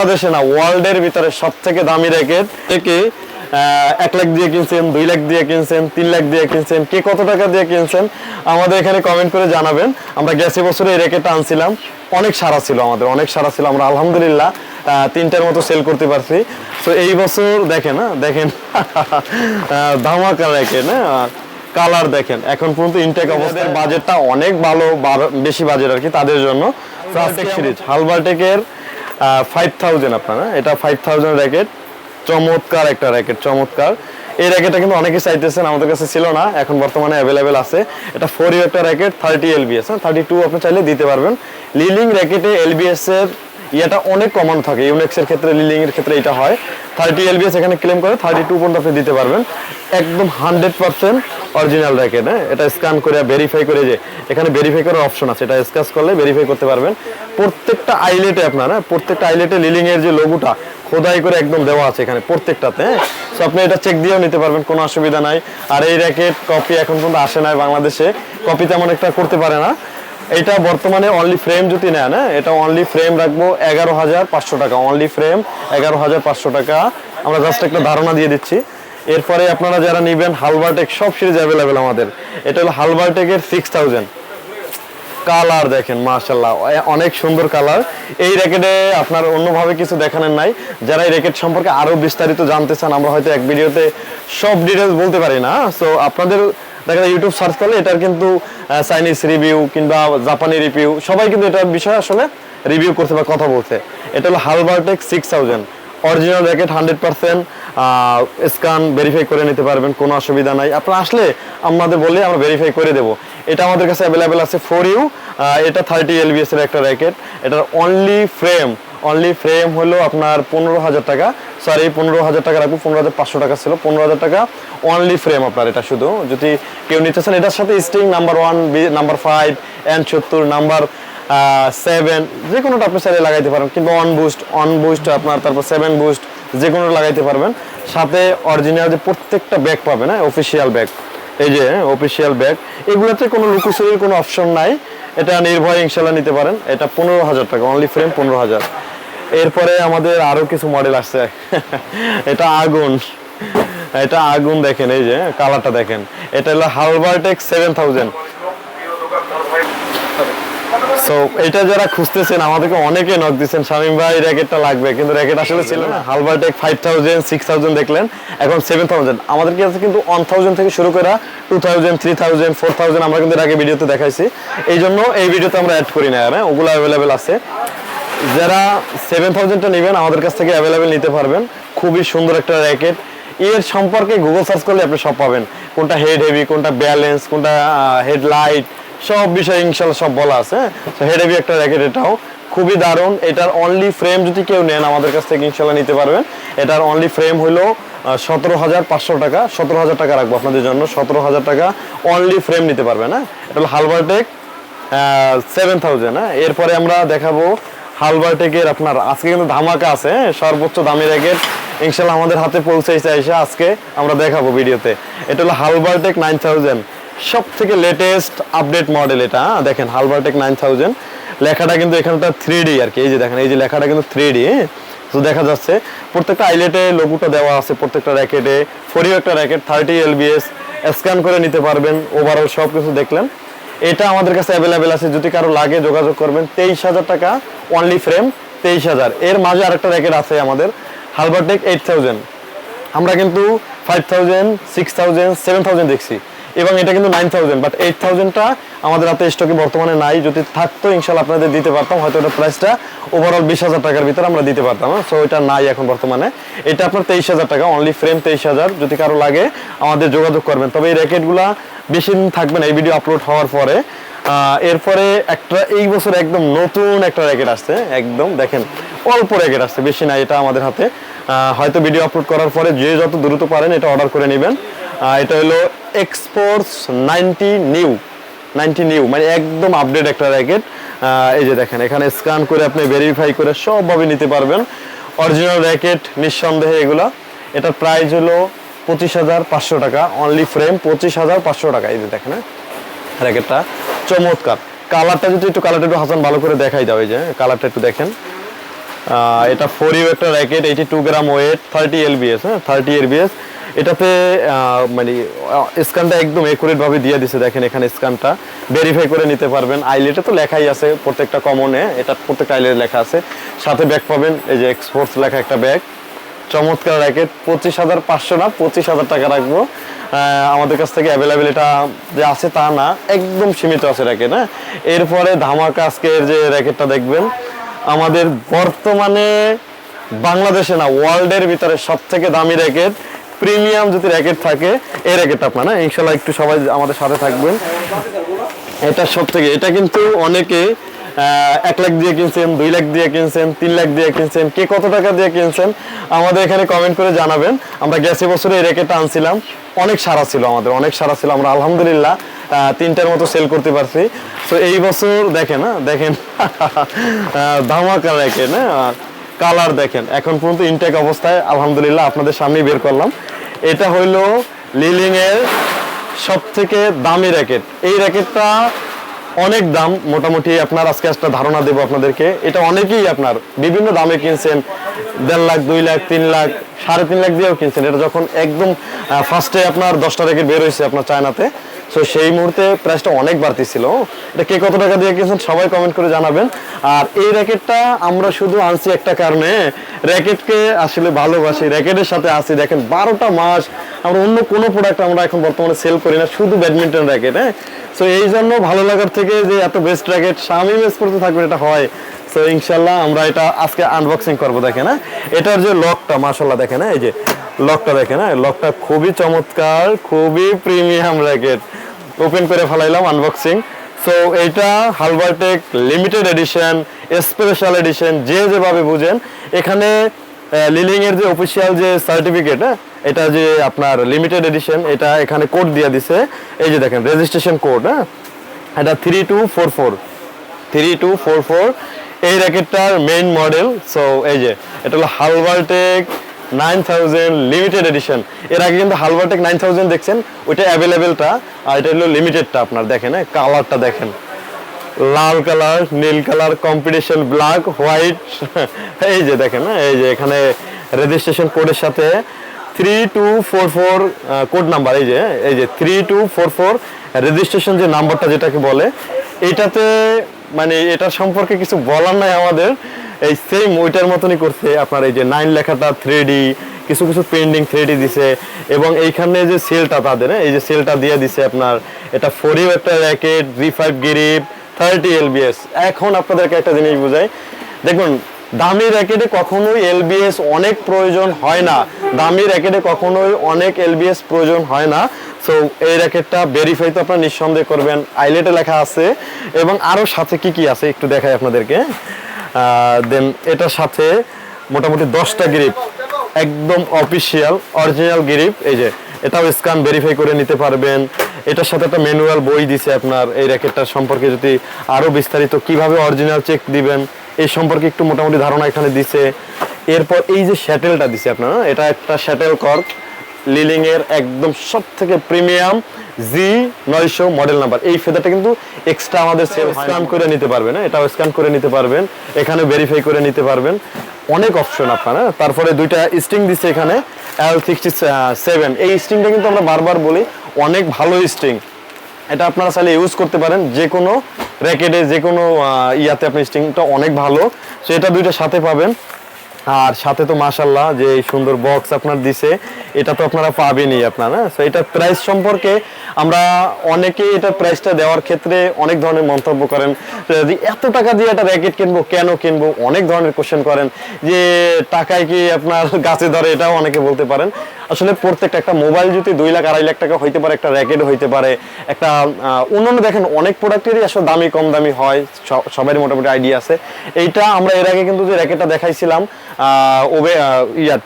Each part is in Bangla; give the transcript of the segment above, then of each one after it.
বাংলাদেশে না ওয়ার্ল্ডের ভিতরে সব থেকে দামি র্যাকেট থেকে এক লাখ দিয়ে কিনছেন দুই লাখ দিয়ে কিনছেন তিন লাখ দিয়ে কিনছেন কে কত টাকা দিয়ে কিনছেন আমাদের এখানে কমেন্ট করে জানাবেন। আমরা গেছে বছরে এই র্যাকেটটা আনছিলাম। অনেক সারা ছিল আমাদের অনেক সারা ছিল। আমরা আলহামদুলিল্লাহ তিনটার মতো সেল করতে পারছি। তো এই বছর দেখেন না দেখেন আহ, ধামাকা র্যাকেট হ্যাঁ কালার দেখেন। এখন পর্যন্ত ইনটেক অবস্থায় বাজেটটা অনেক ভালো বেশি বাজেট আর কি তাদের জন্য। সিরিজ হালবার্টেকের ফাইভ থাউজেন্ড আপনার? এটা ফাইভ থাউজেন্ড র্যাকেট চমৎকার একটা র্যাকেট চমৎকার। এই র্যাকেটটা কিন্তু অনেকে চাইতেছেন, আমাদের কাছে ছিল না, এখন বর্তমানে অ্যাভেলেবেল আছে। এটা ফোর ইউ একটা র্যাকেট থার্টি এলবিএস হ্যাঁ থার্টি টু আপনি চাইলে দিতে পারবেন। লিলিং র্যাকেটে এলবিএস এর ইয়েটা অনেক কমন থাকে ইউনেক্স এর ক্ষেত্রে লিলিং এর ক্ষেত্রে এটা হয়। থার্টি এলবিএস এখানে ক্লেম করে থার্টি টু পর্যন্ত আপনি দিতে পারবেন। একদম হান্ড্রেড পার্সেন্ট অরিজিনাল র্যাকেট হ্যাঁ? এটা স্ক্যান করে ভেরিফাই করে যে, এখানে ভেরিফাই করার অপশন আছে। এটা স্ক্যাচ করলে ভেরিফাই করতে পারবেন। প্রত্যেকটা আইলেটে আপনার হ্যাঁ? প্রত্যেকটা আইলেটে লিলিং এর যে লোগোটা খোদাই করে একদম দেওয়া আছে এখানে প্রত্যেকটাতে হ্যাঁ? সো আপনি এটা চেক দিয়েও নিতে পারবেন, কোনো অসুবিধা নাই। আর এই র্যাকেট কপি এখন পর্যন্ত আসে নাই বাংলাদেশে। কপি তেমন একটা করতে পারে না। এটা বর্তমানে অনলি ফ্রেম যদি নেন হ্যাঁ এটা অনলি ফ্রেম রাখব এগারো হাজার পাঁচশো টাকা অনলি ফ্রেম এগারো হাজার পাঁচশো টাকা। আমরা জাস্ট একটা ধারণা দিয়ে দিচ্ছি। এরপরে আপনারা যারা নেবেন হালবারটেক সব সিরিজ অ্যাভেলেবেল আমাদের। এটা হলো হালবারটেকের সিক্স থাউজেন্ড কালার দেখেন মাশাল্লাহ অনেক সুন্দর কালার এই র্যাকেটে আপনার অন্যভাবে কিছু দেখানোর নাই। যারা এই র্যাকেট সম্পর্কে আরও বিস্তারিত জানতে চান, আমরা হয়তো এক ভিডিওতে সব ডিটেলস বলতে পারি না। সো আপনাদের দেখা যায় ইউটিউব সার্চ করলে এটার কিন্তু চাইনিজ রিভিউ কিংবা জাপানি রিভিউ সবাই কিন্তু এটার বিষয়ে আসলে রিভিউ করতে বা কথা বলছে। এটা হলো Halbertec six thousand original racket hundred percent scan verify করে নিতে পারবেন, কোনো অসুবিধা নাই। আপনারা আসলে আমাদের বললে আমরা ভেরিফাই করে দেবো। এটা আমাদের কাছে অ্যাভেলেবেল আছে ফোর ইউ এটা থার্টি এলবিএস এর একটা র্যাকেট এটার অনলি ফ্রেম অনলি ফ্রেম হলো আপনার পনেরো হাজার টাকা। সরি পনেরো হাজার টাকা রাখব পনেরো হাজার পাঁচশো টাকা ছিল। পনেরো হাজার টাকা অনলি ফ্রেম আপনার এটা শুধু। যদি কেউ নিতে চান, এটার সাথে string number one number five N সত্তর নাম্বার সেভেন যে কোনোটা আপনি চাইলে লাগাইতে পারেন। কিংবা অন বুস্ট অন বুস্ট আপনার, তারপর সেভেন বুস্ট যে কোনো লাগাইতে পারবেন। সাথে অরিজিনাল যে প্রত্যেকটা ব্যাগ পাবেন হ্যাঁ অফিসিয়াল ব্যাগ এই যে অফিসিয়াল ব্যাগ এগুলোতে কোনো লুকোচুরির কোনো অপশন নাই। এটা নির্ভয় ইনশাল্লাহ নিতে পারেন। এটা পনেরো হাজার টাকা অনলি ফ্রেম পনেরো হাজার। এরপরে আমাদের আরও কিছু মডেল আসছে। এটা আগুন। এটা আগুন দেখেন, এই যে কালারটা দেখেন। এটা হলো হালবার্টেক সেভেন থাউজেন্ড সো এটা যারা খুঁজতেছেন, আমাদেরকে অনেকে নক দিচ্ছেন, শামিম ভাই র্যাকেটটা লাগবে। কিন্তু র্যাকেট আসলে ছিল না। Halbertec five thousand six thousand দেখলেন, এখন সেভেন থাউজেন্ড আমাদের কাছে কিন্তু ওয়ান থাউজেন্ড থেকে শুরু করে two thousand three thousand four thousand আমরা কিন্তু আগে ভিডিওতে দেখাইছি। এই জন্য এই ভিডিওতে আমরা অ্যাড করি না হ্যাঁ? ওগুলো অ্যাভেলেবেল আছে। যারা সেভেন থাউজেন্ডটা নেবেন, আমাদের কাছ থেকে অ্যাভেলেবেল নিতে পারবেন। খুবই সুন্দর একটা র্যাকেট এর সম্পর্কে গুগল সার্চ করলে আপনি সব পাবেন। কোনটা হেড হেভি কোনটা ব্যালেন্স কোনটা হেডলাইট সব বিষয়ে ইনশাল্লাহ সব বলা আছে হেড হেভি একটা র্যাকেট এটাও। খুবই দারুণ। এটার অনলি ফ্রেম যদি কেউ নেন আমাদের কাছ থেকে ইনশাল্লাহ নিতে পারবেন। এটার অনলি ফ্রেম হলো সতেরো হাজার পাঁচশো টাকা। সতেরো হাজার টাকা রাখব আপনাদের জন্য। সতেরো হাজার টাকা অনলি ফ্রেম নিতে পারবেন হ্যাঁ? এটা হলো হালবার্টেক সেভেন থাউজেন্ড হ্যাঁ? এরপরে আমরা দেখাবো হালবার্টেকের আপনার, আজকে কিন্তু ধামাকা আছে হ্যাঁ? সর্বোচ্চ দামি র্যাকেট ইনশাল্লাহ আমাদের হাতে পৌঁছে এসে আজকে আমরা দেখাবো ভিডিওতে। এটা হলো হালবার্টেক নাইন থাউজেন্ড সব থেকে লেটেস্ট আপডেট মডেল এটা হ্যাঁ? দেখেন হালবার্টেক নাইন থাউজেন্ড লেখাটা কিন্তু এখানটা থ্রি ডি আর কি। এই যে দেখেন, এই যে লেখাটা কিন্তু থ্রি ডি তো দেখা যাচ্ছে, প্রত্যেকটা আইলেটে লোগোটা দেওয়া আছে, প্রত্যেকটা র্যাকেটে ফোরিও একটা র্যাকেট থার্টি এলবিএস স্ক্যান করে নিতে পারবেন ওভারঅল সব কিছু দেখলেন। এটা আমাদের কাছে অ্যাভেলেবেল আছে, যদি কারও লাগে যোগাযোগ করবেন, তেইশ হাজার টাকা অনলি ফ্রেম তেইশ হাজার। এর মাঝে আরেকটা র্যাকেট আছে আমাদের হালবারটেক এইট থাউজেন্ড আমরা কিন্তু five thousand six thousand seven thousand দেখছি। এবং এটা কিন্তু নাইন থাউজেন্ড বাট এইট থাউজেন্ডটা আমাদের হাতে স্টকে বর্তমানে নাই। যদি থাকতো ইনশাল্লাহ আপনাদের দিতে পারতাম। হয়তো এটা প্রাইসটা ওভারঅল বিশ হাজার টাকার ভিতরে আমরা দিতে পারতাম সো এটা নাই এখন বর্তমানে। এটা আপনার তেইশ হাজার টাকা অনলি ফ্রেম তেইশ হাজার। যদি কারও লাগে, আমাদের যোগাযোগ করবেন। তবে এই র্যাকেটগুলা বেশি দিন থাকবে না, এই ভিডিও আপলোড হওয়ার পরে। এরপরে একটা, এই বছর একদম নতুন একটা র্যাকেট আসছে, একদম দেখেন, অল্প র্যাকেট আসছে, বেশি নাই এটা আমাদের হাতে। হয়তো ভিডিও আপলোড করার পরে যে যত দ্রুত পারেন এটা অর্ডার করে নেবেন। এটা হলো exports ninety new ninety new মানে একদম আপডেট একটা র্যাকেট এই যে দেখেন, এখানে স্ক্যান করে আপনি ভেরিফাই করে সবভাবে নিতে পারবেন। অরিজিনাল র্যাকেট নিঃসন্দেহে এগুলা। এটার প্রাইস হলো পঁচিশ হাজার পাঁচশো টাকা অনলি ফ্রেম পঁচিশ হাজার পাঁচশো টাকা। এই যে দেখেন হ্যাঁ? র্যাকেটটা চমৎকার। কালারটা যদি একটু কালারটা একটু হাসান ভালো করে দেখাই যাবে যে কালারটা একটু দেখেন। এটা ফোর ইউ একটা racket eighty two gram weight thirty LBS হ্যাঁ? থার্টি এলবিএস এটাতে মানে স্ক্যানটা একদম ভাবে দিয়ে দিছে, দেখেন এখানে স্ক্যানটা। ভেরিফাই করে নিতে পারবেন। আইলেটে তো লেখাই আছে, প্রত্যেকটা কমনে এটা প্রত্যেকটা আইলেট লেখা আছে। সাথে ব্যাগ পাবেন, এই যে এক্সপোর্টস লেখা একটা ব্যাগ চমৎকার র্যাকেট পঁচিশ হাজার পাঁচশো না, পঁচিশ হাজার টাকা রাখব। আমাদের কাছ থেকে অ্যাভেলেবেল এটা যে আছে তা না, একদম সীমিত আছে র্যাকেট হ্যাঁ? এরপরে ধামাকা আজকের যে র্যাকেটটা দেখবেন, আমাদের বর্তমানে বাংলাদেশে না ওয়ার্ল্ডের ভিতরে সব থেকে দামি র্যাকেট প্রিমিয়াম যদি র্যাকেট থাকে, এই র্যাকেটটা আপনার না ইনশাল্লাহ একটু সবাই আমাদের সাথে থাকবেন। এটা সব থেকে, এটা কিন্তু অনেকে এক লাখ দিয়ে কিনছেন, দুই লাখ দিয়ে কিনছেন, তিন লাখ দিয়ে কিনছেন, কে কত টাকা দিয়ে কিনছেন, আমাদের এখানে কমেন্ট করে জানাবেন। আমরা গেছে বছরে এই র্যাকেটটা আনছিলাম, অনেক সারা ছিল আমাদের, অনেক সারা ছিল। আমরা আলহামদুলিল্লাহ তিনটার মতো সেল করতে পারছি। তো এই বছর দেখেন হ্যাঁ দেখেন ধামাকা র্যাকেট হ্যাঁ কালার দেখেন, এখন পর্যন্ত ইনটেক অবস্থায় আলহামদুলিল্লাহ আপনাদের সামনেই বের করলাম। এটা হইল লিলিং এর সব থেকে দামি র্যাকেট। এই র্যাকেটটা অনেক দাম, মোটামুটি আপনার আজকে একটা ধারণা দেবো আপনাদেরকে। এটা অনেকেই আপনার বিভিন্ন দামে কিনছেন দেড় লাখ, দুই লাখ, তিন লাখ, সাড়ে তিন লাখ দিয়েও কিনছেন। এটা যখন একদম ফার্স্টে আপনার দশটা র্যাকেট বের হয়েছে আপনার চায়নাতে। সো সেই মুহূর্তে প্রাইসটা অনেক বাড়তি ছিল। এটা কে কত টাকা দিয়ে কিনছেন সবাই কমেন্ট করে জানাবেন। আর এই র্যাকেটটা আমরা শুধু আনছি একটা কারণে র্যাকেটকে আসলে ভালোবাসি র্যাকেটের সাথে আসি দেখেন, বারোটা মাস আমরা অন্য কোনো প্রোডাক্ট আমরা এখন বর্তমানে সেল করি না, শুধু ব্যাডমিন্টন র্যাকেট হ্যাঁ? সো এই জন্য ভালো লাগার থেকে যে এত বেস্ট র্যাকেট স্বামী বেস করতে থাকবে এটা হয়। সো ইনশাল্লাহ আমরা এটা আজকে আনবক্সিং করব, দেখেন হ্যাঁ? এটার যে লকটা মাসাল্লাহ দেখেন হ্যাঁ এই যে লকটা দেখেন হ্যাঁ? লকটা খুবই চমৎকার, খুবই প্রিমিয়াম র্যাকেট ওপেন করে ফেলাইলাম আনবক্সিং সো এইটা Halbertec limited edition special edition যে যেভাবে বুঝেন। এখানে লিলিং এর যে অফিসিয়াল যে সার্টিফিকেট এটা যে আপনার লিমিটেড এডিশন এটা এখানে কোড দিয়ে দিছে। এই যে দেখেন রেজিস্ট্রেশন কোড হ্যাঁ? এটা three two four four three two four four এই র্যাকেটটার মেইন মডেল সো এই যে এটা হলো Halbertec nine thousand limited edition এর আগে কিন্তু হালবারটেক নাইন থাউজেন্ড দেখছেন ওইটা অ্যাভেলেবেলটা আর এটা হলো লিমিটেডটা আপনার দেখেন হ্যাঁ কালারটা দেখেন। লাল কালার নীল কালার কম্পিটিশন ব্ল্যাক হোয়াইট এই যে দেখেন হ্যাঁ, এই যে এখানে রেজিস্ট্রেশন কোডের সাথে three two four four code number এই যে হ্যাঁ, এই যে three two four four registration যে নাম্বারটা যেটাকে বলে এটাতে মানে এটা সম্পর্কে কিছু বলার নাই আমাদের। এই সেম ওইটার মতনই করছে আপনার এই যে নাইন লেখাটা থ্রি কিছু কিছু পেন্ডিং থ্রি দিছে এবং এইখানে যে সেলটা তাদের হ্যাঁ, এই যে সেলটা দিয়ে দিছে আপনার এটা ফোরিও একটা racket G five grip thirty lbs এখন আপনাদেরকে একটা জিনিস বুঝাই। দেখুন দামি র্যাকেটে কখনোই এলবিএস অনেক প্রয়োজন হয় না। দামি র্যাকেটে কখনোই অনেক এলবিএস প্রয়োজন হয় না। সো এই র্যাকেটটা ভেরিফাই তো আপনারা নিঃসন্দেহ করবেন। আইলেটে লেখা আছে। এবং আরও সাথে কি কি আছে একটু দেখাই আপনাদেরকে। দেন এটার সাথে মোটামুটি দশটা গ্রিপ একদম অফিসিয়াল অরিজিনাল গ্রিপ এই যে, এটাও স্ক্যান ভেরিফাই করে নিতে পারবেন। এটার সাথে একটা ম্যানুয়াল বই দিছে আপনার। এই র্যাকেটটার সম্পর্কে যদি আরও বিস্তারিত কীভাবে অরিজিনাল চেক দিবেন এই সম্পর্কে একটু মোটামুটি ধারণা এখানে দিছে। এরপর এই যে শ্যাটেলটা দিছে আপনার এটা একটা শ্যাটেল কর্ক। লিলিং এর একদম সব থেকে প্রিমিয়াম জি নয়শো মডেল নাম্বার। এই ফেদারটা কিন্তু এক্সট্রা আমাদের স্ক্যান করে নিতে পারবেন হ্যাঁ, এটাও স্ক্যান করে নিতে পারবেন এখানে ভেরিফাই করে নিতে পারবেন। অনেক অপশন আপনার। তারপরে দুইটা স্ট্রিং দিচ্ছে এখানে এল সিক্সটি সেভেন এই স্ট্রিংটা কিন্তু আমরা বারবার বলি অনেক ভালো স্ট্রিং এটা আপনারা চাইলে ইউজ করতে পারেন যে কোনো র্যাকেটে যে কোনো ইয়াতে আপনি স্টিংটা অনেক ভালো। সো এটা দুইটা সাথে পাবেন। আর সাথে তো মাশাল্লাহ যে এই সুন্দর বক্স আপনার দিছে, এটা তো আপনারা পাবেনই আপনারা সো এটার প্রাইস সম্পর্কে আমরা অনেকে এটার প্রাইসটা দেওয়ার ক্ষেত্রে অনেক ধরনের মন্তব্য করেন। যদি এত টাকা দিয়ে একটা র্যাকেট কিনবো, কেন কিনবো? অনেক ধরনের কোশ্চেন করেন। যে টাকায় কি আপনার গাছে ধরে, এটাও অনেকে বলতে পারেন। আসলে প্রত্যেকটা একটা মোবাইল যদি দুই লাখ, আড়াই লাখ টাকা হইতে পারে, একটা র্যাকেট হইতে পারে, একটা অন্যান্য দেখেন, অনেক প্রোডাক্টেরই আসলে দামি, কম দামি হয়, স- সবারই মোটামুটি আইডিয়া আছে। এইটা আমরা এর আগে কিন্তু যে র্যাকেটটা দেখাইছিলাম ওবে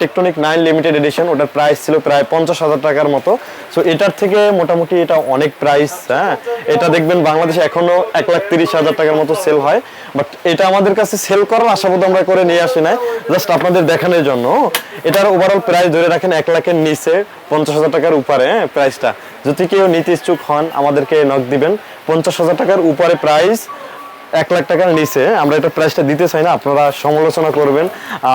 টেকটনিক নাইন লিমিটেড এডিশন ওটার প্রাইস ছিল প্রায় পঞ্চাশ হাজার টাকার মতো। সো এটার থেকে মোটামুটি এটা অনেক প্রাইস হ্যাঁ? এটা দেখবেন বাংলাদেশে এখনও এক লাখ তিরিশ হাজার টাকার মতো সেল হয়। বাট এটা আমাদের কাছে সেল করার আশাবোধ আমরা করে নিয়ে আসি নাই। জাস্ট আপনাদের দেখানোর জন্য। এটার ওভারঅল প্রাইস ধরে রাখেন এক লাখের নিচে পঞ্চাশ হাজার টাকার উপরে হ্যাঁ প্রাইসটা যদি কেউ নিতে ইচ্ছুক হন, আমাদেরকে নক দিবেন। পঞ্চাশ হাজার টাকার উপরে প্রাইস এক লাখ টাকার নিচে, আমরা এটা প্রাইসটা দিতে চাই না, আপনারা সমালোচনা করবেন।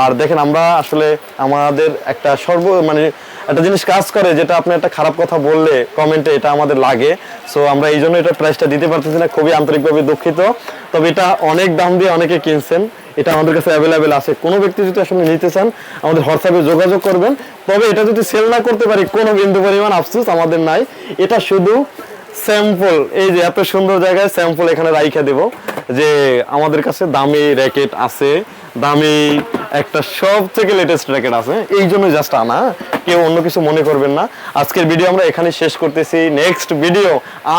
আর দেখেন, আমরা আসলে আমাদের একটা সর্ব মানে একটা জিনিস কাজ করে যেটা আপনি একটা খারাপ কথা বললে কমেন্টে এটা আমাদের লাগে। সো আমরা এই জন্য এটা প্রাইসটা দিতে পারতেছি না, খুবই আন্তরিকভাবে দুঃখিত। তবে এটা অনেক দাম দিয়ে অনেকে কিনছেন, এটা আমাদের কাছে অ্যাভেলেবেল আছে। কোনো ব্যক্তি যদি আসলে নিতে চান, আমাদের হোয়াটসঅ্যাপে যোগাযোগ করবেন। তবে এটা যদি সেল না করতে পারি, কোনো বিন্দু পরিমাণ আফসোস আমাদের নাই। এটা শুধু স্যাম্পল, এই যে এত সুন্দর জায়গায় স্যাম্পল এখানে রাইখা দেব, যে আমাদের কাছে দামি র্যাকেট আছে, দামি একটা সব থেকে লেটেস্ট র্যাকেট আছে, এই জন্য জাস্ট আনা কেউ অন্য কিছু মনে করবেন না। আজকের ভিডিও আমরা এখানে শেষ করতেছি। নেক্সট ভিডিও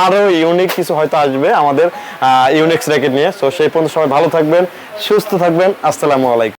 আরও ইউনিক কিছু হয়তো আসবে আমাদের ইউনিক্স র্যাকেট নিয়ে। সো সেই পর্যন্ত সবাই ভালো থাকবেন, সুস্থ থাকবেন। আসসালামু আলাইকুম।